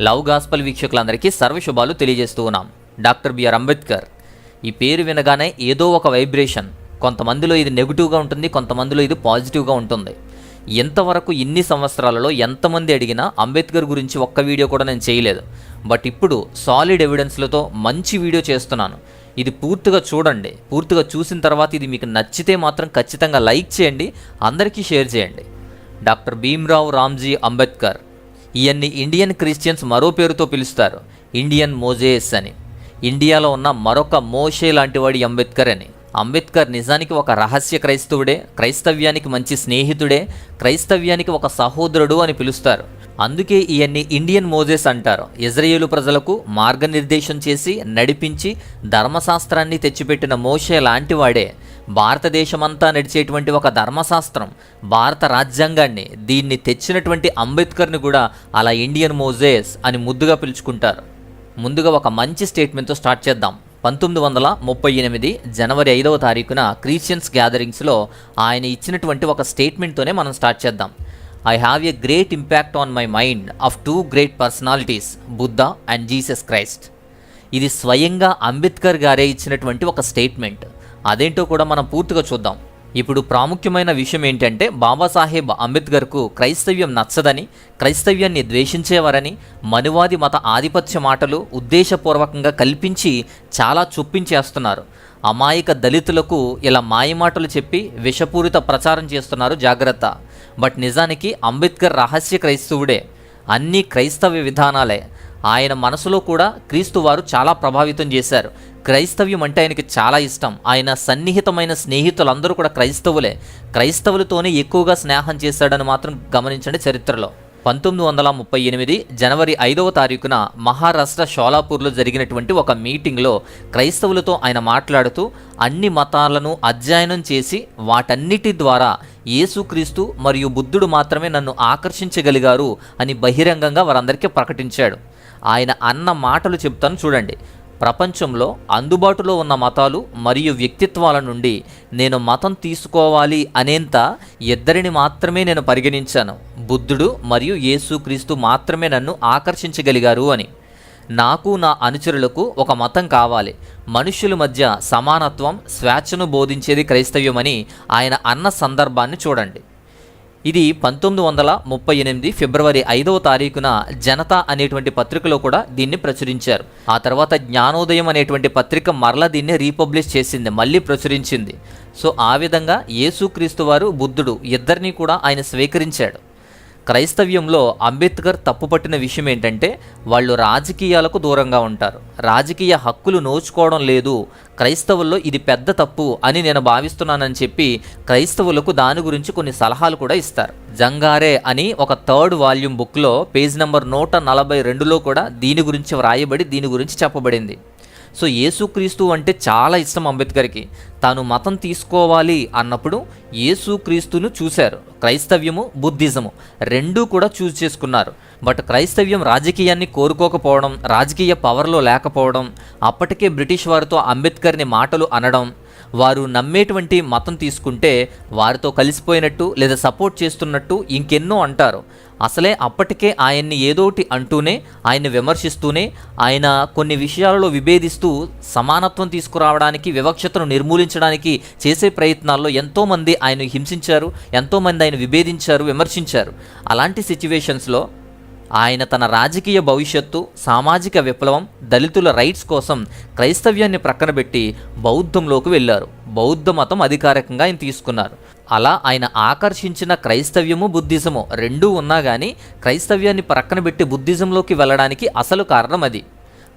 Love gospel వీక్షకులందరికీ సర్వశుభాలు తెలియజేస్తూ ఉన్నాం. Doctor B R Ambedkar. ఈ పేరు వినగానే ఏదో ఒక వైబ్రేషన్. కొంతమందిలో ఇది నెగిటివ్గా ఉంటుంది కొంతమందిలో ఇది పాజిటివ్గా ఉంటుంది. ఎంతవరకు ఇన్ని సంవత్సరాలలో ఎంతమంది అడిగినా అంబేద్కర్ గురించి ఒక్క వీడియో కూడా నేను చేయలేదు. బట్ ఇప్పుడు సాలిడ్ ఎవిడెన్స్లతో మంచి వీడియో చేస్తున్నాను. ఇది పూర్తిగా చూడండి. పూర్తిగా చూసిన తర్వాత ఇది మీకు నచ్చితే మాత్రం ఖచ్చితంగా లైక్ చేయండి అందరికీ షేర్ చేయండి. డాక్టర్ భీమ్రావు రామ్జీ అంబేద్కర్. ఈయన్ని ఇండియన్ క్రిస్టియన్స్ మరో పేరుతో పిలుస్తారు. ఇండియన్ మోజేస్ అని. ఇండియాలో ఉన్న మరొక మోషే లాంటివాడి అంబేద్కర్ అని. అంబేద్కర్ నిజానికి ఒక రహస్య క్రైస్తవుడే క్రైస్తవ్యానికి మంచి స్నేహితుడే క్రైస్తవ్యానికి ఒక సహోదరుడు అని పిలుస్తారు. అందుకే ఈయన్ని ఇండియన్ మోజెస్ అంటారు. ఇజ్రాయేలు ప్రజలకు మార్గనిర్దేశం చేసి నడిపించి ధర్మశాస్త్రాన్ని తెచ్చిపెట్టిన మోషే లాంటివాడే. భారతదేశమంతా నడిచేటువంటి ఒక ధర్మశాస్త్రం భారత రాజ్యాంగాన్ని దీన్ని తెచ్చినటువంటి అంబేద్కర్ని కూడా అలా ఇండియన్ మోజేస్ అని ముద్దుగా పిలుచుకుంటారు. ముందుగా ఒక మంచి స్టేట్మెంట్తో స్టార్ట్ చేద్దాం. పంతొమ్మిది వందల ముప్పై ఎనిమిది జనవరి ఐదవ తారీఖున క్రిస్టియన్స్ గ్యాదరింగ్స్లో ఆయన ఇచ్చినటువంటి ఒక స్టేట్మెంట్తోనే మనం స్టార్ట్ చేద్దాం. I have a great impact on my mind of two great personalities Buddha and Jesus Christ ఇది స్వయంగా అంబేద్కర్ గారే ఇచ్చినటువంటి ఒక స్టేట్మెంట్. అదేంటో కూడా మనం పూర్తిగా చూద్దాం. ఇప్పుడు ప్రాముఖ్యమైన విషయం ఏంటంటే బాబాసాహెబ్ అంబేద్కర్కు క్రైస్తవ్యం నచ్చదని క్రైస్తవ్యాన్ని ద్వేషించేవారని మనువాది మత ఆధిపత్య మాటలు ఉద్దేశపూర్వకంగా కల్పించి చాలా చొప్పించేస్తున్నారు అమాయక దళితులకు ఇలా మాయమాటలు చెప్పి విషపూరిత ప్రచారం చేస్తున్నారు జాగ్రత్త. బట్ నిజానికి అంబేద్కర్ రహస్య క్రైస్తవుడే. అన్ని క్రైస్తవ విధానాలే. ఆయన మనసులో కూడా క్రీస్తు వారు చాలా ప్రభావితం చేశారు. క్రైస్తవ్యం అంటే ఆయనకి చాలా ఇష్టం. ఆయన సన్నిహితమైన స్నేహితులందరూ కూడా క్రైస్తవులే. క్రైస్తవులతోనే ఎక్కువగా స్నేహం చేశాడని మాత్రం గమనించండి చరిత్రలో. పంతొమ్మిది వందల ముప్పై ఎనిమిది జనవరి ఐదవ తారీఖున మహారాష్ట్ర షోలాపూర్లో జరిగినటువంటి ఒక మీటింగ్లో క్రైస్తవులతో ఆయన మాట్లాడుతూ అన్ని మతాలను అధ్యయనం చేసి వాటన్నిటి ద్వారా యేసుక్రీస్తు మరియు బుద్ధుడు మాత్రమే నన్ను ఆకర్షించగలిగారు అని బహిరంగంగా వారందరికీ ప్రకటించాడు. ఆయన అన్న మాటలు చెప్తాను చూడండి. ప్రపంచంలో అందుబాటులో ఉన్న మతాలు మరియు వ్యక్తిత్వాల నుండి నేను మతం తీసుకోవాలి అనేంత ఇద్దరిని మాత్రమే నేను పరిగణించాను. బుద్ధుడు మరియు యేసుక్రీస్తు మాత్రమే నన్ను ఆకర్షించగలిగారు అని. నాకు నా అనుచరులకు ఒక మతం కావాలి. మనుష్యుల మధ్య సమానత్వం స్వేచ్ఛను బోధించేది క్రైస్తవ్యమని ఆయన అన్న సందర్భాన్ని చూడండి. ఇది పంతొమ్మిది వందల ముప్పై ఎనిమిది ఫిబ్రవరి ఐదవ తారీఖున జనత అనేటువంటి పత్రికలో కూడా దీన్ని ప్రచురించారు. ఆ తర్వాత జ్ఞానోదయం అనేటువంటి పత్రిక మరలా దీన్ని రీపబ్లిష్ చేసింది మళ్ళీ ప్రచురించింది. సో ఆ విధంగా యేసుక్రీస్తు వారు బుద్ధుడు ఇద్దరిని కూడా ఆయన స్వీకరించాడు. క్రైస్తవ్యంలో అంబేద్కర్ తప్పుపట్టిన విషయం ఏంటంటే వాళ్ళు రాజకీయాలకు దూరంగా ఉంటారు. రాజకీయ హక్కులు నోచుకోవడం లేదు. క్రైస్తవుల్లో ఇది పెద్ద తప్పు అని నేను భావిస్తున్నానని చెప్పి క్రైస్తవులకు దాని గురించి కొన్ని సలహాలు కూడా ఇస్తారు. జంగారే అని ఒక థర్డ్ వాల్యూమ్ బుక్లో పేజ్ నెంబర్ నూట నలభై రెండులో కూడా దీని గురించి వ్రాయబడి దీని గురించి చెప్పబడింది. సో యేసుక్రీస్తు అంటే చాలా ఇష్టం అంబేద్కర్కి. తాను మతం తీసుకోవాలి అన్నప్పుడు యేసుక్రీస్తును చూశారు. క్రైస్తవ్యము బుద్ధిజము రెండూ కూడా చూస్ చేసుకున్నారు. బట్ క్రైస్తవ్యం రాజకీయాన్ని కోరుకోకపోవడం రాజకీయ పవర్లో లేకపోవడం అప్పటికే బ్రిటిష్ వారితో అంబేద్కర్ని మాటలు అనడం వారు నమ్మేటువంటి మతం తీసుకుంటే వారితో కలిసిపోయినట్టు లేదా సపోర్ట్ చేస్తున్నట్టు ఇంకెన్నో అంటారు. అసలే అప్పటికే ఆయన్ని ఏదోటి అంటూనే ఆయన్ని విమర్శిస్తూనే ఆయన కొన్ని విషయాలలో విభేదిస్తూ సమానత్వం తీసుకురావడానికి వివక్షతను నిర్మూలించడానికి చేసే ప్రయత్నాల్లో ఎంతోమంది ఆయన హింసించారు ఎంతోమంది ఆయన విభేదించారు విమర్శించారు. అలాంటి సిచ్యువేషన్స్లో ఆయన తన రాజకీయ భవిష్యత్తు సామాజిక విప్లవం దళితుల రైట్స్ కోసం క్రైస్తవ్యాన్ని ప్రక్కనబెట్టి బౌద్ధంలోకి వెళ్ళారు. బౌద్ధ మతం అధికారికంగా ఆయన తీసుకున్నారు. అలా ఆయన ఆకర్షించిన క్రైస్తవ్యము బుద్ధిజము రెండూ ఉన్నా కానీ క్రైస్తవ్యాన్ని ప్రక్కన పెట్టి బుద్ధిజంలోకి వెళ్ళడానికి అసలు కారణం అది.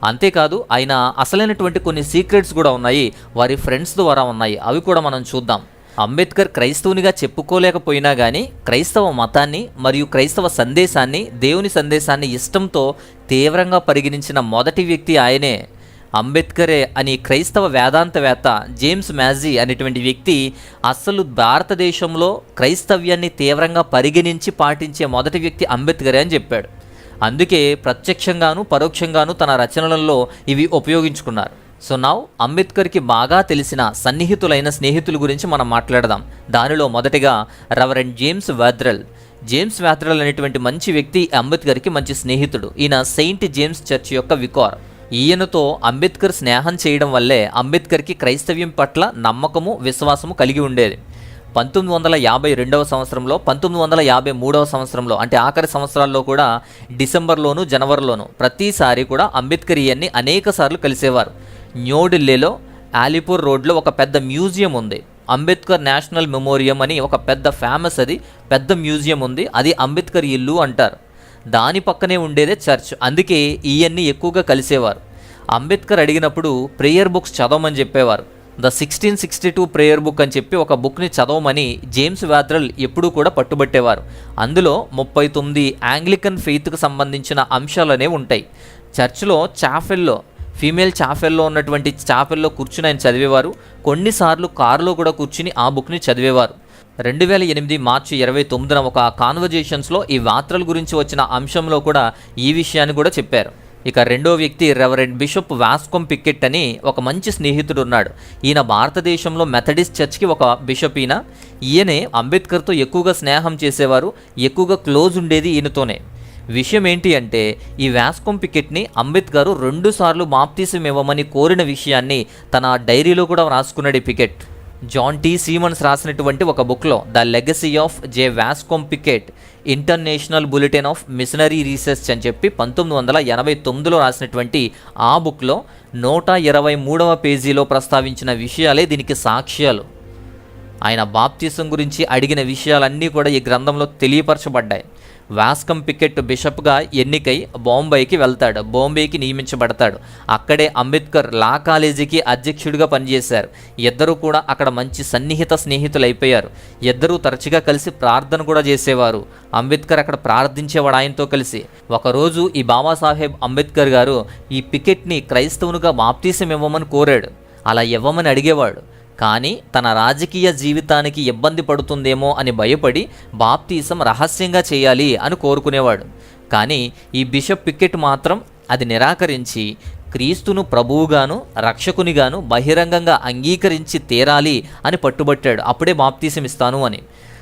అంతేకాదు ఆయన అసలైనటువంటి కొన్ని సీక్రెట్స్ కూడా ఉన్నాయి వారి ఫ్రెండ్స్ ద్వారా ఉన్నాయి. అవి కూడా మనం చూద్దాం. అంబేద్కర్ క్రైస్తవునిగా చెప్పుకోలేకపోయినా కానీ క్రైస్తవ మతాన్ని మరియు క్రైస్తవ సందేశాన్ని దేవుని సందేశాన్ని ఇష్టంతో తీవ్రంగా పరిగణించిన మొదటి వ్యక్తి ఆయనే. అంబేద్కరే అని క్రైస్తవ వేదాంతవేత్త జేమ్స్ మ్యాజీ అనేటువంటి వ్యక్తి అసలు భారతదేశంలో క్రైస్తవ్యాన్ని తీవ్రంగా పరిగణించి పాటించే మొదటి వ్యక్తి అంబేద్కరే అని చెప్పాడు. అందుకే ప్రత్యక్షంగాను పరోక్షంగాను తన రచనలలో ఇవి ఉపయోగించుకున్నారు. సో నా అంబేద్కర్కి బాగా తెలిసిన సన్నిహితులైన స్నేహితుల గురించి మనం మాట్లాడదాం. దానిలో మొదటిగా రెవరెండ్ జేమ్స్ వాద్రల్ జేమ్స్ వాద్రల్ అనేటువంటి మంచి వ్యక్తి అంబేద్కర్కి మంచి స్నేహితుడు. ఈయన సెయింట్ జేమ్స్ చర్చ్ యొక్క వికార్. ఈయనతో అంబేద్కర్ స్నేహం చేయడం వల్లే అంబేద్కర్కి క్రైస్తవ్యం పట్ల నమ్మకము విశ్వాసము కలిగి ఉండేది. పంతొమ్మిది వందల యాభై రెండవ సంవత్సరంలో పంతొమ్మిది వందల యాభై మూడవ సంవత్సరంలో అంటే ఆఖరి సంవత్సరాల్లో కూడా డిసెంబర్లోను జనవరిలోను ప్రతిసారి కూడా అంబేద్కర్ ఇవన్నీ అనేక సార్లు కలిసేవారు. న్యూఢిల్లీలో ఆలిపూర్ రోడ్లో ఒక పెద్ద మ్యూజియం ఉంది. అంబేద్కర్ నేషనల్ మెమోరియం అని ఒక పెద్ద ఫేమస్ అది పెద్ద మ్యూజియం ఉంది. అది అంబేద్కర్ ఇల్లు అంటారు. దాని పక్కనే ఉండేదే చర్చ్. అందుకే ఇవన్నీ ఎక్కువగా కలిసేవారు. అంబేద్కర్ అడిగినప్పుడు ప్రేయర్ బుక్స్ చదవమని చెప్పేవారు. The sixteen sixty two prayer book అని చెప్పి ఒక బుక్ని చదవమని జేమ్స్ వ్యాద్రల్ ఎప్పుడూ కూడా పట్టుబట్టేవారు. అందులో ముప్పై తొమ్మిది ఆంగ్లికన్ ఫెయిత్కు సంబంధించిన అంశాలనే ఉంటాయి. చర్చ్లో చాఫెల్లో ఫీమేల్ చాఫెల్లో ఉన్నటువంటి చాఫెల్లో కూర్చుని ఆయన చదివేవారు. కొన్నిసార్లు కారులో కూడా కూర్చుని ఆ బుక్ని చదివేవారు. రెండు వేల ఎనిమిది మార్చి ఇరవై తొమ్మిదిన ఒక కాన్వర్జేషన్స్లో ఈ వార్తల గురించి వచ్చిన అంశంలో కూడా ఈ విషయాన్ని కూడా చెప్పారు. ఇక రెండో వ్యక్తి రెవరెండ్ బిషప్ వాస్కోమ్ పికెట్ అని ఒక మంచి స్నేహితుడు ఉన్నాడు. ఈయన భారతదేశంలో మెథడిస్ట్ చర్చ్కి ఒక బిషప్ ఈయన. ఈయనే అంబేద్కర్తో ఎక్కువగా స్నేహం చేసేవారు ఎక్కువగా క్లోజ్ ఉండేది ఈయనతోనే. విషయం ఏంటి అంటే ఈ వాస్కొం పికెట్ని అంబేద్కర్ రెండుసార్లు మాప్తీసం ఇవ్వమని కోరిన విషయాన్ని తన డైరీలో కూడా రాసుకున్నాడు ఈ పికెట్ జాన్ టీ సీమన్స్ రాసినటువంటి ఒక బుక్లో the legacy of J Waskom Pickett international bulletin of missionary research అని చెప్పి పంతొమ్మిది వందల ఎనభై తొమ్మిదిలో రాసినటువంటి ఆ బుక్లో నూట ఇరవై మూడవ పేజీలో ప్రస్తావించిన విషయాలే దీనికి సాక్ష్యాలు. ఆయన బాప్తీసం గురించి అడిగిన విషయాలన్నీ కూడా ఈ గ్రంథంలో తెలియపరచబడ్డాయి. వాస్కం పికెట్ బిషప్గా ఎన్నికై బాంబేకి వెళ్తాడు. బాంబేకి నియమించబడతాడు. అక్కడే అంబేద్కర్ లా కాలేజీకి అధ్యక్షుడిగా పనిచేశారు. ఇద్దరూ కూడా అక్కడ మంచి సన్నిహిత స్నేహితులైపోయారు. ఇద్దరూ తరచుగా కలిసి ప్రార్థన కూడా చేసేవారు. అంబేద్కర్ అక్కడ ప్రార్థించేవాడు ఆయనతో కలిసి. ఒకరోజు ఈ బాబాసాహెబ్ అంబేద్కర్ గారు ఈ పికెట్ని క్రైస్తవునిగా బాప్తీసం ఇవ్వమని కోరాడు. అలా ఇవ్వమని అడిగేవాడు. కానీ తన రాజకీయ జీవితానికి ఇబ్బంది పడుతుందేమో అని భయపడి బాప్తీసం రహస్యంగా చేయాలి అని కోరుకునేవాడు. కానీ ఈ బిషప్ పికెట్ మాత్రం అది నిరాకరించి క్రీస్తును ప్రభువుగాను రక్షకునిగాను బహిరంగంగా అంగీకరించి తీరాలి అని పట్టుబట్టాడు. అప్పుడే బాప్తీసం ఇస్తాను అని.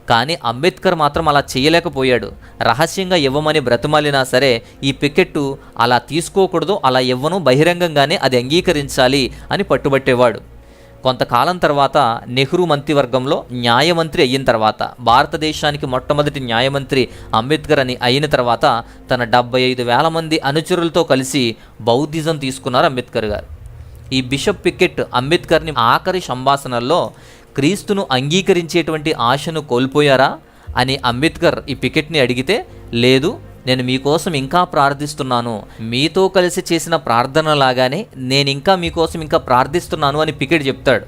కానీ అంబేద్కర్ మాత్రం అలా చేయలేకపోయాడు. రహస్యంగా ఇవ్వమని బ్రతిమాలినా సరే ఈ పికెట్టు అలా తీసుకోకూడదు అలా ఇవ్వను బహిరంగంగానే అది అంగీకరించాలి అని పట్టుబట్టేవాడు. కొంతకాలం తర్వాత నెహ్రూ మంత్రివర్గంలో న్యాయమంత్రి అయిన తర్వాత భారతదేశానికి మొట్టమొదటి న్యాయమంత్రి అంబేద్కర్ అని అయిన తర్వాత తన డెబ్బై ఐదు వేల మంది అనుచరులతో కలిసి బౌద్ధిజం తీసుకున్నారు అంబేద్కర్ గారు. ఈ బిషప్ పికెట్ అంబేద్కర్ని ఆఖరి సంభాషణల్లో క్రీస్తును అంగీకరించేటువంటి ఆశను కోల్పోయారా అని అంబేద్కర్ ఈ పికెట్ని అడిగితే లేదు నేను మీకోసం ఇంకా ప్రార్థిస్తున్నాను. మీతో కలిసి చేసిన ప్రార్థన లాగానే నేను ఇంకా మీకోసం ఇంకా ప్రార్థిస్తున్నాను అని పికెట్ చెప్తాడు.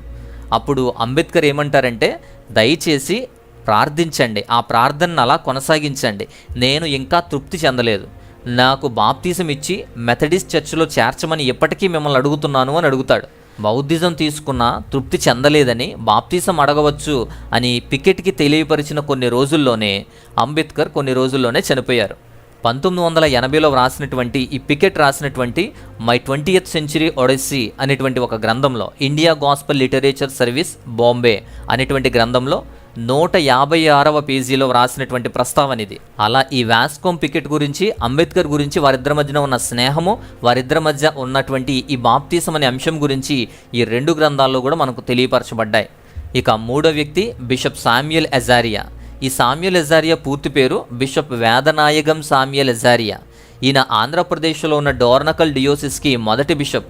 అప్పుడు అంబేద్కర్ ఏమంటారంటే దయచేసి ప్రార్థించండి. ఆ ప్రార్థనను అలా కొనసాగించండి. నేను ఇంకా తృప్తి చెందలేదు. నాకు బాప్తీసం ఇచ్చి మెథడిస్ట్ చర్చిలో చేర్చమని ఎప్పటికీ మిమ్మల్ని అడుగుతున్నాను అని అడుగుతాడు. బౌద్ధిజం తీసుకున్న తృప్తి చెందలేదని బాప్తీసం అడగవచ్చు అని పికెట్కి తెలియపరిచిన కొన్ని రోజుల్లోనే అంబేద్కర్ కొన్ని రోజుల్లోనే చనిపోయారు. పంతొమ్మిది వందల ఎనభైలో వ్రాసినటువంటి ఈ పికెట్ రాసినటువంటి మై ట్వంటీయత్ సెంచురీ ఒడెస్సీ అనేటువంటి ఒక గ్రంథంలో India gospel literature service Bombay అనేటువంటి గ్రంథంలో నూట యాభై ఆరవ పేజీలో వ్రాసినటువంటి ప్రస్తావన ఇది. అలా ఈ వాస్కోమ్ పికెట్ గురించి అంబేద్కర్ గురించి వారిద్దరి మధ్యన ఉన్న స్నేహము వారిద్దరి మధ్య ఉన్నటువంటి ఈ బాప్తీసం అనే అంశం గురించి ఈ రెండు గ్రంథాల్లో కూడా మనకు తెలియపరచబడ్డాయి. ఇక మూడో వ్యక్తి బిషప్ సామ్యుయల్ ఎజారియా. ఈ సామ్యుల్ ఎజారియా పూర్తి పేరు బిషప్ వేదనాయగం సామ్యుల్ ఎజారియా. ఈయన ఆంధ్రప్రదేశ్లో ఉన్న డోర్నకల్ డియోసిస్కి మొదటి బిషప్.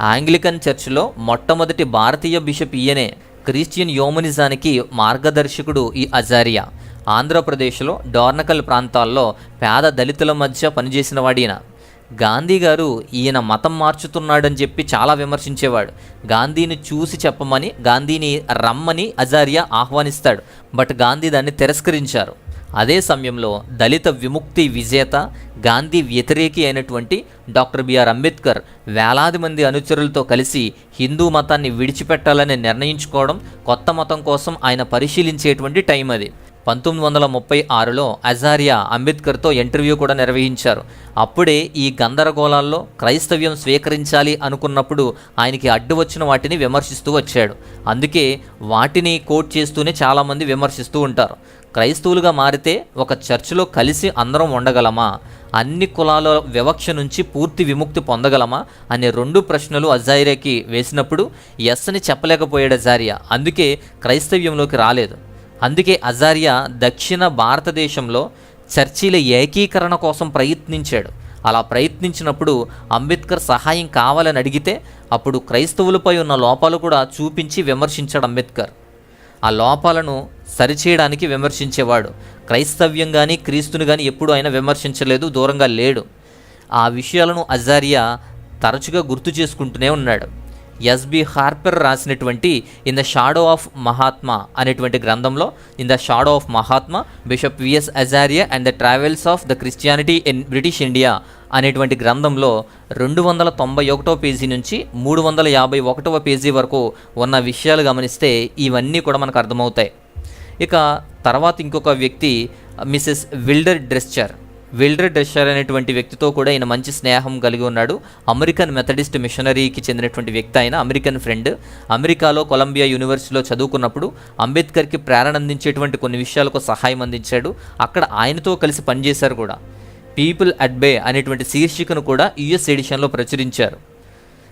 ఆంగ్లికన్ చర్చ్లో మొట్టమొదటి భారతీయ బిషప్ ఈయనే క్రిస్టియన్ యోమనిజానికి మార్గదర్శకుడు ఈ అజారియా. ఆంధ్రప్రదేశ్లో డోర్నకల్ ప్రాంతాల్లో పేద దళితుల మధ్య పనిచేసిన వాడిన గాంధీ గారు ఈయన మతం మార్చుతున్నాడని చెప్పి చాలా విమర్శించేవాడు. గాంధీని చూసి చెప్పమని గాంధీని రమ్మని అజారియా ఆహ్వానిస్తాడు. బట్ గాంధీ దాన్ని తిరస్కరించారు. అదే సమయంలో దళిత విముక్తి విజేత గాంధీ వ్యతిరేకి అయినటువంటి డాక్టర్ బిఆర్ అంబేద్కర్ వేలాది మంది అనుచరులతో కలిసి హిందూ మతాన్ని విడిచిపెట్టాలని నిర్ణయించుకోవడం కొత్త మతం కోసం ఆయన పరిశీలించేటువంటి టైం అది. పంతొమ్మిది వందల ముప్పై ఆరులో అజారియా అంబేద్కర్తో ఇంటర్వ్యూ కూడా నిర్వహించారు. అప్పుడే ఈ గందరగోళాల్లో క్రైస్తవ్యం స్వీకరించాలి అనుకున్నప్పుడు ఆయనకి అడ్డు వచ్చిన వాటిని విమర్శిస్తూ వచ్చాడు. అందుకే వాటిని కోట్ చేస్తూనే చాలామంది విమర్శిస్తూ ఉంటారు. క్రైస్తవులుగా మారితే ఒక చర్చిలో కలిసి అందరం ఉండగలమా? అన్ని కులాల వివక్ష నుంచి పూర్తి విముక్తి పొందగలమా? అనే రెండు ప్రశ్నలు అజాయిరాకి వేసినప్పుడు ఎస్ అని చెప్పలేకపోయాడు అజారియా. అందుకే క్రైస్తవ్యంలోకి రాలేదు. అందుకే అజారియా దక్షిణ భారతదేశంలో చర్చీల ఏకీకరణ కోసం ప్రయత్నించాడు. అలా ప్రయత్నించినప్పుడు అంబేద్కర్ సహాయం కావాలని అడిగితే అప్పుడు క్రైస్తవులపై ఉన్న లోపాలు కూడా చూపించి విమర్శించాడు అంబేద్కర్. ఆ లోపాలను సరిచేయడానికి విమర్శించేవాడు. క్రైస్తవ్యం కానీ క్రీస్తుని కానీ ఎప్పుడూ ఆయన విమర్శించలేదు దూరంగా లేడు. ఆ విషయాలను అజారియా తరచుగా గుర్తు చేసుకుంటూనే ఉన్నాడు. ఎస్బి హార్పర్ రాసినటువంటి in the shadow of Mahatma అనేటువంటి గ్రంథంలో in the shadow of Mahatma bishop V S Azariah and the travels of the Christianity in British India అనేటువంటి గ్రంథంలో రెండు వందల తొంభై ఒకటో పేజీ నుంచి మూడు వందల యాభై ఒకటవ పేజీ వరకు ఉన్న విషయాలు గమనిస్తే ఇవన్నీ కూడా మనకు అర్థమవుతాయి. ఇక తర్వాత ఇంకొక వ్యక్తి మిసెస్ విల్డర్ డ్రెస్చర్. విల్డర్ డెషర్ అనేటువంటి వ్యక్తితో కూడా ఈయన మంచి స్నేహం కలిగి ఉన్నాడు. అమెరికన్ మెథడిస్ట్ మిషనరీకి చెందినటువంటి వ్యక్తి ఆయన అమెరికన్ ఫ్రెండ్. అమెరికాలో కొలంబియా యూనివర్సిటీలో చదువుకున్నప్పుడు అంబేద్కర్కి ప్రేరణ అందించేటువంటి కొన్ని విషయాలకు సహాయం అందించాడు. అక్కడ ఆయనతో కలిసి పనిచేశారు కూడా. పీపుల్ అట్ బే అనేటువంటి శీర్షికను కూడా యుఎస్ ఎడిషన్లో ప్రచురించారు.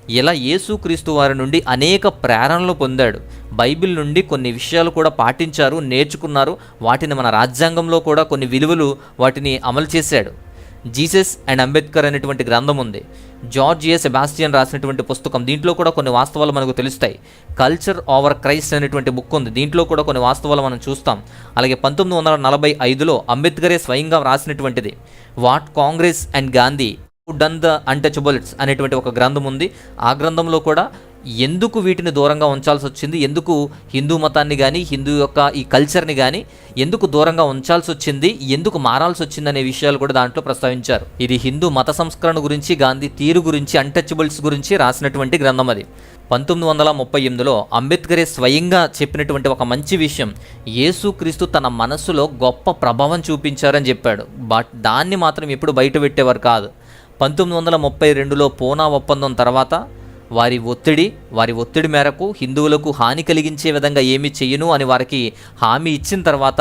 ఇలా యేసుక్రీస్తు వారి నుండి అనేక ప్రేరణలు పొందాడు. బైబిల్ నుండి కొన్ని విషయాలు కూడా పాటించారు నేర్చుకున్నారు. వాటిని మన రాజ్యాంగంలో కూడా కొన్ని విలువలు వాటిని అమలు చేశాడు. జీసస్ అండ్ అంబేద్కర్ అనేటువంటి గ్రంథం ఉంది. జార్జ్ ఏ. సెబాస్టియన్ రాసినటువంటి పుస్తకం. దీంట్లో కూడా కొన్ని వాస్తవాలు మనకు తెలుస్తాయి. కల్చర్ ఓవర్ క్రైస్ట్ అనేటువంటి బుక్ ఉంది. దీంట్లో కూడా కొన్ని వాస్తవాలు మనం చూస్తాం. అలాగే పంతొమ్మిది వందల నలభై ఐదులో అంబేద్కరే స్వయంగా రాసినటువంటిది what Congress and Gandhi done the untouchables అనేటువంటి ఒక గ్రంథం ఉంది. ఆ గ్రంథంలో కూడా ఎందుకు వీటిని దూరంగా ఉంచాల్సి వచ్చింది? ఎందుకు హిందూ మతాన్ని కానీ హిందూ యొక్క ఈ కల్చర్ని కానీ ఎందుకు దూరంగా ఉంచాల్సి వచ్చింది? ఎందుకు మారాల్సి వచ్చింది అనే విషయాలు కూడా దాంట్లో ప్రస్తావించారు. ఇది హిందూ మత సంస్కరణ గురించి గాంధీ తీరు గురించి అన్టచబుల్స్ గురించి రాసినటువంటి గ్రంథం అది. పంతొమ్మిది వందల ముప్పై ఎనిమిదిలో అంబేద్కరే స్వయంగా చెప్పినటువంటి ఒక మంచి విషయం యేసుక్రీస్తు తన మనస్సులో గొప్ప ప్రభావం చూపించారని చెప్పాడు. బట్ దాన్ని మాత్రం ఎప్పుడు బయట పెట్టేవారు కాదు. పంతొమ్మిది వందల ముప్పై రెండులో పూనా ఒప్పందం తర్వాత వారి ఒత్తిడి వారి ఒత్తిడి మేరకు హిందువులకు హాని కలిగించే విధంగా ఏమీ చెయ్యను అని వారికి హామీ ఇచ్చిన తర్వాత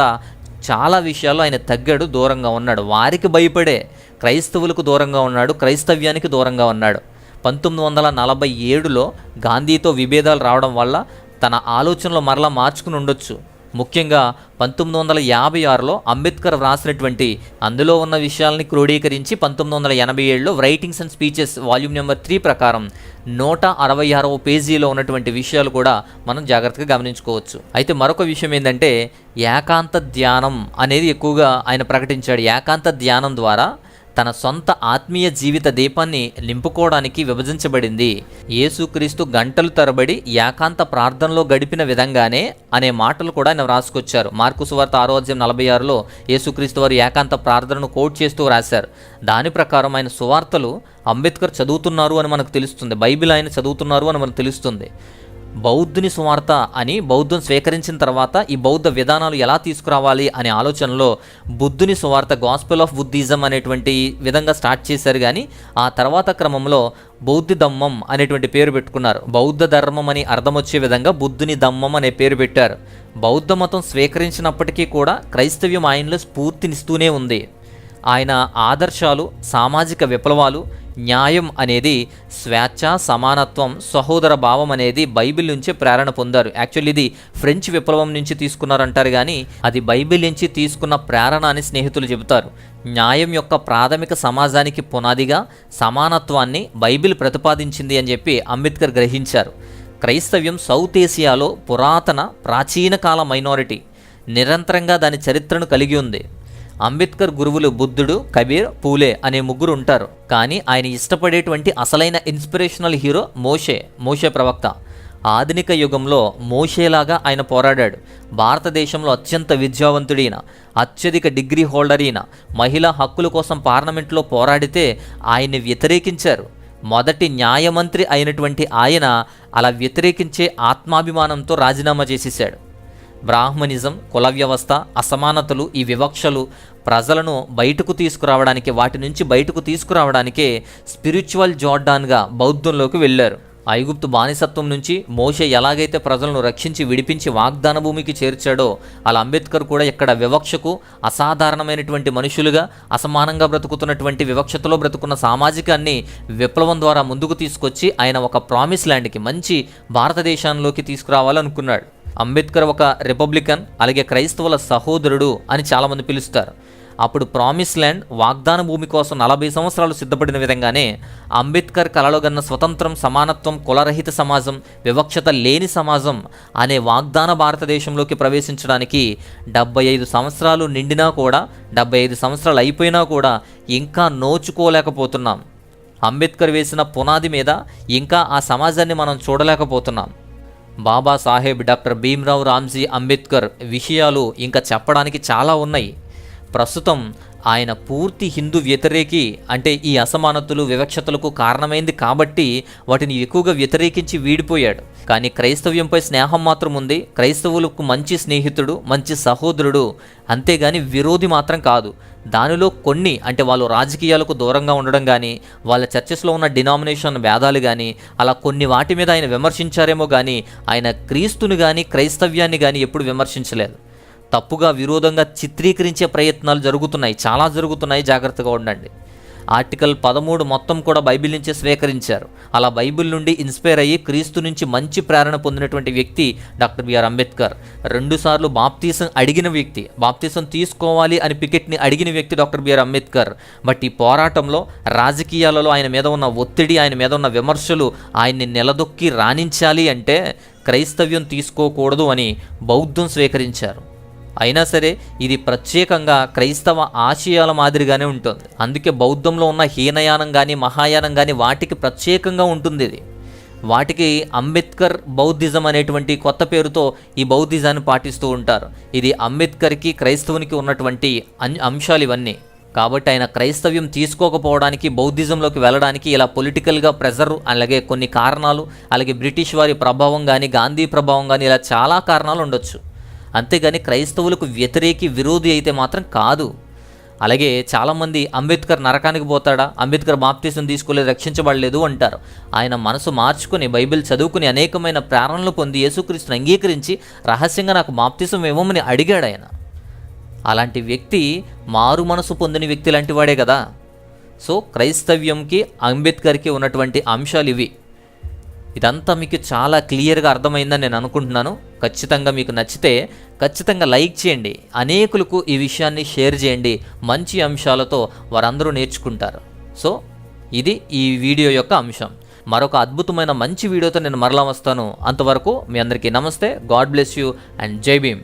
చాలా విషయాల్లో ఆయన తగ్గాడు దూరంగా ఉన్నాడు. వారికి భయపడే క్రైస్తవులకు దూరంగా ఉన్నాడు క్రైస్తవ్యానికి దూరంగా ఉన్నాడు. పంతొమ్మిది వందల నలభై ఏడులో గాంధీతో విభేదాలు రావడం వల్ల తన ఆలోచనలు మరలా మార్చుకుని ఉండొచ్చు. ముఖ్యంగా పంతొమ్మిది వందల యాభై ఆరులో అంబేద్కర్ వ్రాసినటువంటి అందులో ఉన్న విషయాల్ని క్రోడీకరించి పంతొమ్మిది వందల ఎనభై ఏడులో writings and speeches volume number three ప్రకారం నూట అరవై ఆరవ పేజీలో ఉన్నటువంటి విషయాలు కూడా మనం జాగ్రత్తగా గమనించుకోవచ్చు. అయితే మరొక విషయం ఏంటంటే ఏకాంత ధ్యానం అనేది ఎక్కువగా ఆయన ప్రకటించాడు. ఏకాంత ధ్యానం ద్వారా తన సొంత ఆత్మీయ జీవిత దీపాన్ని నింపుకోవడానికి విభజించబడింది. యేసుక్రీస్తు గంటలు తరబడి ఏకాంత ప్రార్థనలో గడిపిన విధంగానే అనే మాటలు కూడా ఆయన రాసుకొచ్చారు మార్కు సువార్త ఆరోగ్యం నలభై ఆరులో యేసుక్రీస్తు వారు ఏకాంత ప్రార్థనను కోట్ చేస్తూ రాశారు. దాని ప్రకారం ఆయన సువార్తలు అంబేద్కర్ చదువుతున్నారు అని మనకు తెలుస్తుంది. బైబిల్ ఆయన చదువుతున్నారు అని మనకు తెలుస్తుంది. బౌద్ధుని సువార్త అని బౌద్ధం స్వీకరించిన తర్వాత ఈ బౌద్ధ విధానాలు ఎలా తీసుకురావాలి అనే ఆలోచనలో బుద్ధుని సువార్త గాస్పెల్ ఆఫ్ బుద్ధిజం అనేటువంటి విధంగా స్టార్ట్ చేశారు కానీ ఆ తర్వాత క్రమంలో బౌద్ధ ధమ్మం అనేటువంటి పేరు పెట్టుకున్నారు. బౌద్ధ ధర్మం అని అర్థం వచ్చే విధంగా బుద్ధుని ధమ్మం అనే పేరు పెట్టారు. బౌద్ధ మతం స్వీకరించినప్పటికీ కూడా క్రైస్తవ్యం ఆయనలో స్ఫూర్తినిస్తూనే ఉంది. ఆయన ఆదర్శాలు సామాజిక విప్లవాలు న్యాయం అనేది స్వేచ్ఛ సమానత్వం సహోదర భావం అనేది బైబిల్ నుంచే ప్రేరణ పొందారు. యాక్చువల్లీ ఇది ఫ్రెంచ్ విప్లవం నుంచి తీసుకున్నారంటారు కానీ అది బైబిల్ నుంచి తీసుకున్న ప్రేరణ అని స్నేహితులు చెబుతారు. న్యాయం యొక్క ప్రాథమిక సమాజానికి పునాదిగా సమానత్వాన్ని బైబిల్ ప్రతిపాదించింది అని చెప్పి అంబేద్కర్ గ్రహించారు. క్రైస్తవ్యం సౌత్ ఏసియాలో పురాతన ప్రాచీన కాల మైనారిటీ. నిరంతరంగా దాని చరిత్రను కలిగి ఉంది. అంబేద్కర్ గురువులు బుద్ధుడు కబీర్ పూలే అనే ముగ్గురు ఉంటారు కానీ ఆయన ఇష్టపడేటువంటి అసలైన ఇన్స్పిరేషనల్ హీరో మోషే మోషే ప్రవక్త. ఆధునిక యుగంలో మోషేలాగా ఆయన పోరాడాడు. భారతదేశంలో అత్యంత విద్యావంతుడైన అత్యధిక డిగ్రీ హోల్డర్ అయిన మహిళా హక్కుల కోసం పార్లమెంట్లో పోరాడితే ఆయన్ని వ్యతిరేకించారు. మొదటి న్యాయమంత్రి అయినటువంటి ఆయన అలా వ్యతిరేకించే ఆత్మాభిమానంతో రాజీనామా చేసేశాడు. బ్రాహ్మణిజం కుల వ్యవస్థ అసమానతలు ఈ వివక్షలు ప్రజలను బయటకు తీసుకురావడానికి వాటి నుంచి బయటకు తీసుకురావడానికే స్పిరిచువల్ జార్డాన్గా బౌద్ధంలోకి వెళ్ళారు. ఐగుప్తు బానిసత్వం నుంచి మోషే ఎలాగైతే ప్రజలను రక్షించి విడిపించి వాగ్దాన భూమికి చేర్చాడో అలా అంబేద్కర్ కూడా ఇక్కడ వివక్షకు అసాధారణమైనటువంటి మనుషులుగా అసమానంగా బ్రతుకుతున్నటువంటి వివక్షతలో బ్రతుకున్న సామాజికాన్ని విప్లవం ద్వారా ముందుకు తీసుకొచ్చి ఆయన ఒక ప్రామిస్ ల్యాండ్కి మంచి భారతదేశంలోకి తీసుకురావాలనుకున్నాడు. అంబేద్కర్ ఒక రిపబ్లికన్ అలాగే క్రైస్తవుల సహోదరుడు అని చాలామంది పిలుస్తారు. అప్పుడు ప్రామిస్ ల్యాండ్ వాగ్దాన భూమి కోసం నలభై సంవత్సరాలు సిద్ధపడిన విధంగానే అంబేద్కర్ కలలోగన్న స్వతంత్రం సమానత్వం కులరహిత సమాజం వివక్షత లేని సమాజం అనే వాగ్దాన భారతదేశంలోకి ప్రవేశించడానికి డెబ్బై ఐదు సంవత్సరాలు నిండినా కూడా డెబ్బై ఐదు సంవత్సరాలు అయిపోయినా కూడా ఇంకా నోచుకోలేకపోతున్నాం. అంబేద్కర్ వేసిన పునాది మీద ఇంకా ఆ సమాజాన్ని మనం చూడలేకపోతున్నాం. బాబాసాహెబ్ డాక్టర్ భీమ్రావ్ రామ్జీ అంబేద్కర్ విషయాలు ఇంకా చెప్పడానికి చాలా ఉన్నాయి. ప్రస్తుతం ఆయన పూర్తి హిందూ వ్యతిరేకి అంటే ఈ అసమానతలు వివక్షతలకు కారణమైంది కాబట్టి వాటిని ఎక్కువగా వ్యతిరేకించి వీడిపోయాడు. కానీ క్రైస్తవ్యంపై స్నేహం మాత్రం ఉంది. క్రైస్తవులకు మంచి స్నేహితుడు మంచి సహోదరుడు అంతేగాని విరోధి మాత్రం కాదు. దానిలో కొన్ని అంటే వాళ్ళు రాజకీయాలకు దూరంగా ఉండడం కానీ వాళ్ళ చర్చెస్లో ఉన్న డినామినేషన్ భేదాలు కానీ అలా కొన్ని వాటి మీద ఆయన విమర్శించారేమో కానీ ఆయన క్రీస్తుని కానీ క్రైస్తవ్యాన్ని కానీ ఎప్పుడు విమర్శించలేదు. తప్పుగా విరోధంగా చిత్రీకరించే ప్రయత్నాలు జరుగుతున్నాయి. చాలా జరుగుతున్నాయి. జాగ్రత్తగా ఉండండి. ఆర్టికల్ పదమూడు మొత్తం కూడా బైబిల్ నుంచే స్వీకరించారు. అలా బైబిల్ నుండి ఇన్స్పైర్ అయ్యి క్రీస్తు నుంచి మంచి ప్రేరణ పొందినటువంటి వ్యక్తి డాక్టర్ బిఆర్ అంబేద్కర్. రెండుసార్లు బాప్తీసం అడిగిన వ్యక్తి బాప్తీసం తీసుకోవాలి అని పికెట్ని అడిగిన వ్యక్తి డాక్టర్ బిఆర్ అంబేద్కర్. బట్ ఈ పోరాటంలో రాజకీయాలలో ఆయన మీద ఉన్న ఒత్తిడి ఆయన మీద ఉన్న విమర్శలు ఆయన్ని నిలదొక్కి రాణించాలి అంటే క్రైస్తవ్యం తీసుకోకూడదు అని బౌద్ధం స్వీకరించారు. అయినా సరే ఇది ప్రత్యేకంగా క్రైస్తవ ఆశయాల మాదిరిగానే ఉంటుంది. అందుకే బౌద్ధంలో ఉన్న హీనయానం కానీ మహాయానం కానీ వాటికి ప్రత్యేకంగా ఉంటుంది ఇది. వాటికి అంబేద్కర్ బౌద్ధిజం అనేటువంటి కొత్త పేరుతో ఈ బౌద్ధిజాన్ని పాటిస్తూ ఉంటారు. ఇది అంబేద్కర్కి క్రైస్తవునికి ఉన్నటువంటి అన్- అంశాలు ఇవన్నీ. కాబట్టి ఆయన క్రైస్తవ్యం తీసుకోకపోవడానికి బౌద్ధిజంలోకి వెళ్ళడానికి ఇలా పొలిటికల్గా ప్రెజర్ అలాగే కొన్ని కారణాలు అలాగే బ్రిటిష్ వారి ప్రభావం కానీ గాంధీ ప్రభావం కానీ ఇలా చాలా కారణాలు ఉండొచ్చు. అంతేగాని క్రైస్తవులకు వ్యతిరేకి విరోధి అయితే మాత్రం కాదు. అలాగే చాలామంది అంబేద్కర్ నరకానికి పోతాడా? అంబేద్కర్ బాప్తీసం తీసుకోలేదు రక్షించబడలేదు అంటారు. ఆయన మనసు మార్చుకుని బైబిల్ చదువుకుని అనేకమైన ప్రేరణలు పొంది యేసుక్రీస్తుని అంగీకరించి రహస్యంగా నాకు బాప్తీసం ఇవ్వమని అడిగాడు ఆయన. అలాంటి వ్యక్తి మారు మనసు పొందిన వ్యక్తి లాంటి వాడే కదా. సో క్రైస్తవ్యంకి అంబేద్కర్కి ఉన్నటువంటి అంశాలు ఇవి. ఇదంతా మీకు చాలా క్లియర్గా అర్థమైందని నేను అనుకుంటున్నాను. ఖచ్చితంగా మీకు నచ్చితే ఖచ్చితంగా లైక్ చేయండి. అనేకులకు ఈ విషయాన్ని షేర్ చేయండి. మంచి అంశాలతో వారందరూ నేర్చుకుంటారు. సో ఇది ఈ వీడియో యొక్క అంశం. మరొక అద్భుతమైన మంచి వీడియోతో నేను మరలా వస్తాను. అంతవరకు మీ అందరికీ నమస్తే. గాడ్ బ్లెస్ యూ అండ్ జై భీమ్.